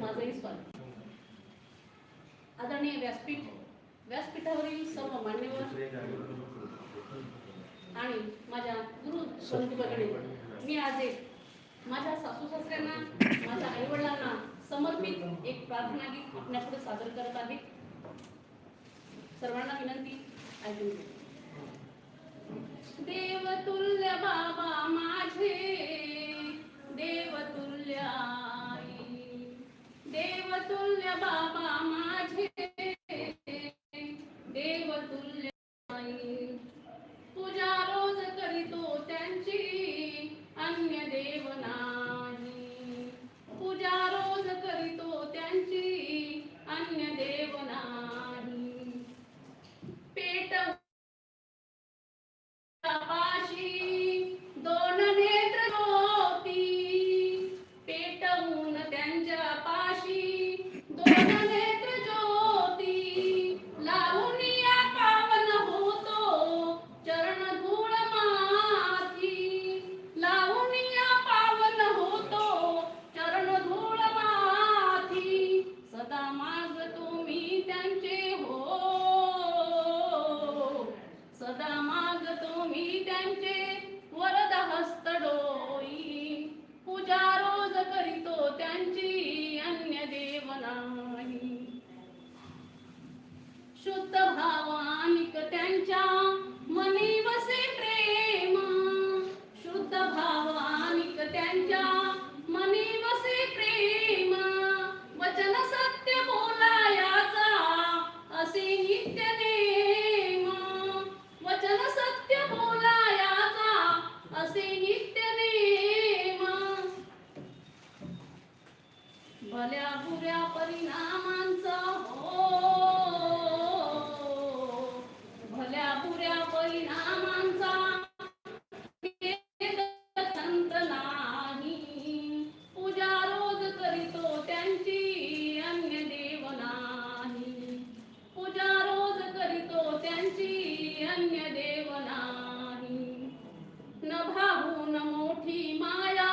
माझंही स्वागत. आदरणीय व्यासपीठ व्यासपीठावरील सर्व मान्यवर आणि माझ्या गुरु बंधूकडे मी आज एक माझ्या सासू सासऱ्यांना माझ्या आईवडिलांना समर्पित एक प्रार्थना गीत आपल्यापुढे सादर करत आहे. सर्वांना विनंती ऐकून Então, Jump. ठाऊन मोठी माया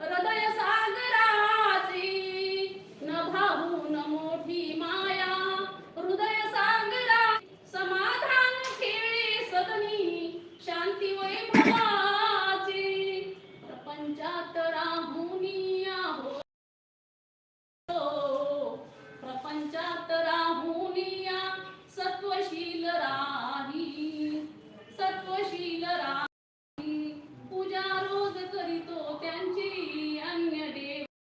हृदय सागराची. न भाऊन मोठी माया हृदय सागरा. समाधान सदनी शांती प्रपंचात प्रपंचात सत्वशील